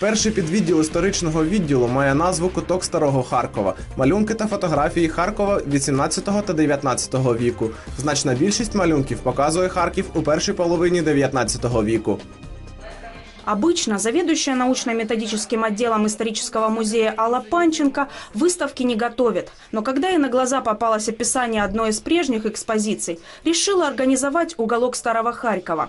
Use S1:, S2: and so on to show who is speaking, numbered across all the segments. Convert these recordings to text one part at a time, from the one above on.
S1: Перший підвідділ історичного відділу має назву Куток Старого Харкова, малюнки та фотографії Харкова 18 та 19 віку. Значна більшість малюнків показує Харків у першій половині 19 віку.
S2: Обычно заведующая научно-методическим отделом исторического музея Алла Панченко выставки не готовит. Но когда ей на глаза попалось описание одной из прежних экспозиций, решила организовать уголок Старого Харькова.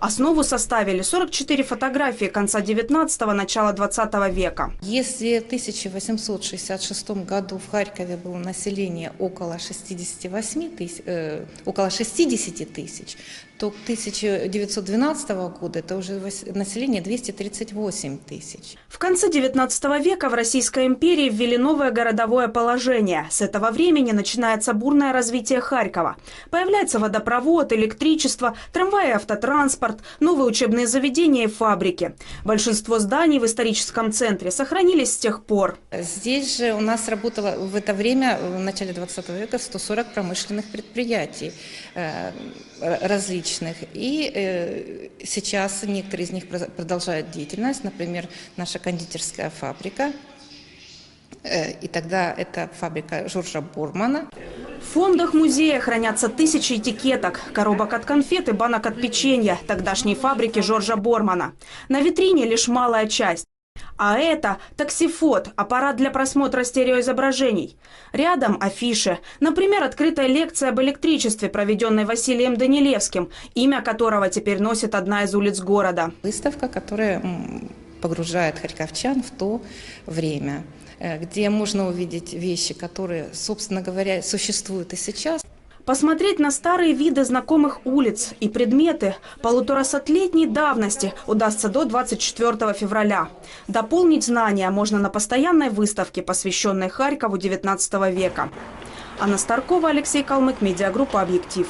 S2: Основу составили 44 фотографии конца 19-го, начала 20 века.
S3: Если в 1866 году в Харькове было население около 68 тысяч, э, около 60 тысяч, то к 1912 года это уже вос- население 238 тысяч.
S2: В конце 19 века в Российской империи ввели новое городовое положение. С этого времени начинается бурное развитие Харькова. Появляется водопровод, электричество, трамваи и автотранспорт, новые учебные заведения и фабрики. Большинство зданий в историческом центре сохранились с тех пор.
S3: Здесь же у нас работало в это время, в начале 20 века, 140 промышленных предприятий э, различных. И э, сейчас некоторые из них проз- продолжают деятельность, например, наша кондитерская фабрика. Э, И тогда это фабрика Жоржа Бурмана.
S2: В фондах музея хранятся тысячи этикеток, коробок от конфет и банок от печенья тогдашней фабрики Жоржа Бормана. На витрине лишь малая часть. А это таксифот, аппарат для просмотра стереоизображений. Рядом афиши. Например, открытая лекция об электричестве, проведенной Василием Данилевским, имя которого теперь носит одна из улиц города.
S3: Выставка, которая погружает харьковчан в то время, э, где можно увидеть вещи, которые, собственно говоря, существуют и сейчас.
S2: Посмотреть на старые виды знакомых улиц и предметы полуторасотлетней давности удастся до 24 февраля. Дополнить знания можно на постоянной выставке, посвященной Харькову XIX века. Анна Старкова, Алексей Калмык, медиагруппа «Объектив».